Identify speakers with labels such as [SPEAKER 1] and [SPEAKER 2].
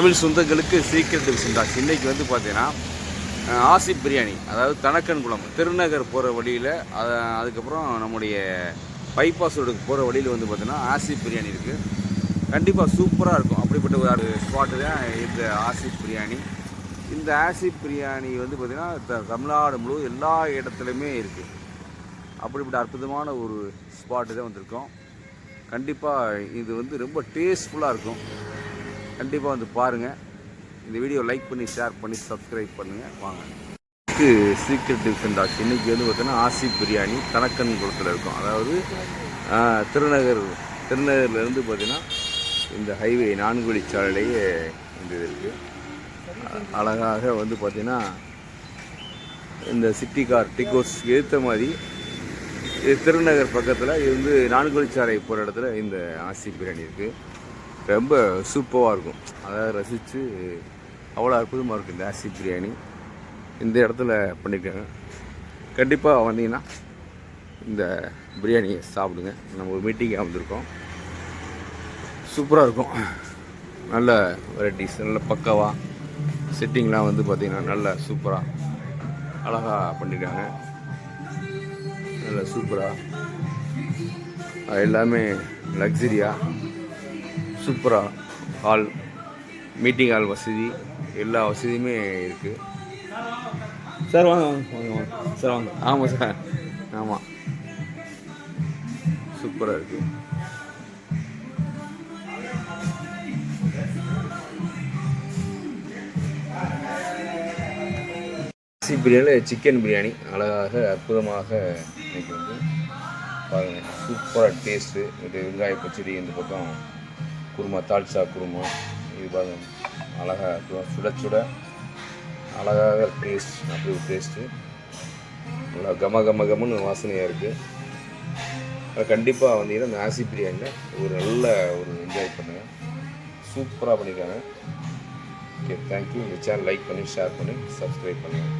[SPEAKER 1] தமிழ் சொந்தங்களுக்கு சீக்கிரம் டிவிஷன் இன்றைக்கி வந்து பார்த்தீங்கன்னா ஆசிப் பிரியாணி. அதாவது தனக்கன்குளம் திருநகர் போகிற வழியில் அதுக்கப்புறம் நம்முடைய பைபாஸ் ரோடுக்கு போகிற வழியில் வந்து பார்த்தீங்கன்னா ஆசிப் பிரியாணி இருக்குது கண்டிப்பாக சூப்பராக இருக்கும். அப்படிப்பட்ட ஒரு ஸ்பாட்டு தான் இந்த ஆசிப் பிரியாணி. இந்த ஆசிப் பிரியாணி வந்து பார்த்திங்கன்னா த- தமிழ்நாடு முழு எல்லா இடத்துலையுமே இருக்குது அப்படிப்பட்ட அற்புதமான ஒரு ஸ்பாட்டு தான் வந்திருக்கோம். கண்டிப்பாக இது வந்து ரொம்ப டேஸ்ட்ஃபுல்லாக இருக்கும். கண்டிப்பாக வந்து பாருங்கள் இந்த வீடியோ லைக் பண்ணி ஷேர் பண்ணி சப்ஸ்கிரைப் பண்ணுங்கள் வாங்க. இது சீக்ரெட் டிஃபன் டாக்ஸ் இன்றைக்கி வந்து பார்த்தீங்கன்னா ஆசிப் பிரியாணி தனக்கன் குளத்தில் இருக்கும். அதாவது திருநகர் திருநகர்லேருந்து பார்த்தீங்கன்னா இந்த ஹைவே நான்கு வழிச்சாலையிலேயே இந்த இது இருக்குது அழகாக வந்து பார்த்தீங்கன்னா இந்த சிட்டி கார் டிகோஸ் ஏற்ற மாதிரி இது திருநகர் பக்கத்தில் இது வந்து நான்கு வழிச்சாலை போகிற இடத்துல இந்த ஆசி பிரியாணி இருக்குது ரொம்ப சூப்பராக இருக்கும். அதை ரசித்து அவ்வளோ அற்புதமாக இருக்கும் இந்த ஆசி பிரியாணி. இந்த இடத்துல பண்ணியிருக்காங்க. கண்டிப்பாக வந்தீங்கன்னா இந்த பிரியாணியை சாப்பிடுங்க. நம்ம ஒரு மீட்டிங்காக வந்திருக்கோம். சூப்பராக இருக்கும். நல்ல வெரைட்டிஸ் நல்ல பக்காவாக செட்டிங்லாம் வந்து பார்த்திங்கன்னா நல்ல சூப்பராக அழகாக பண்ணியிருக்காங்க. நல்ல சூப்பராக எல்லாமே லக்ஸரியாக சூப்பராக ஹால் மீட்டிங் ஹால் வசதி எல்லா வசதியுமே இருக்குது சார் வாங்க வாங்க வாங்க சார் வாங்க. ஆமாம் சார். ஆமாம் சூப்பராக இருக்குது சி பிரியாணியில் சிக்கன் பிரியாணி அழகாக அற்புதமாக இன்னைக்கு வந்து பாருங்கள் சூப்பராக டேஸ்ட்டு இது வெங்காய பச்சடி இந்த பக்கம் குருமா தால்சா குருமா இது பாருங்க. அழகாக சுட சுட அழகாக டேஸ்ட் அப்படி ஒரு டேஸ்ட்டு நல்லா கம கம கமன்னு வாசனையாக இருக்குது கண்டிப்பாக வந்தீங்கன்னா நாசி ஆசி பிரியாணியில் ஒரு நல்ல ஒரு என்ஜாய் பண்ணுங்கள் சூப்பராக பண்ணியிருக்காங்க ஓகே தேங்க்யூ இந்த சேனல் லைக் பண்ணி ஷேர் பண்ணி சப்ஸ்கிரைப் பண்ணுங்கள்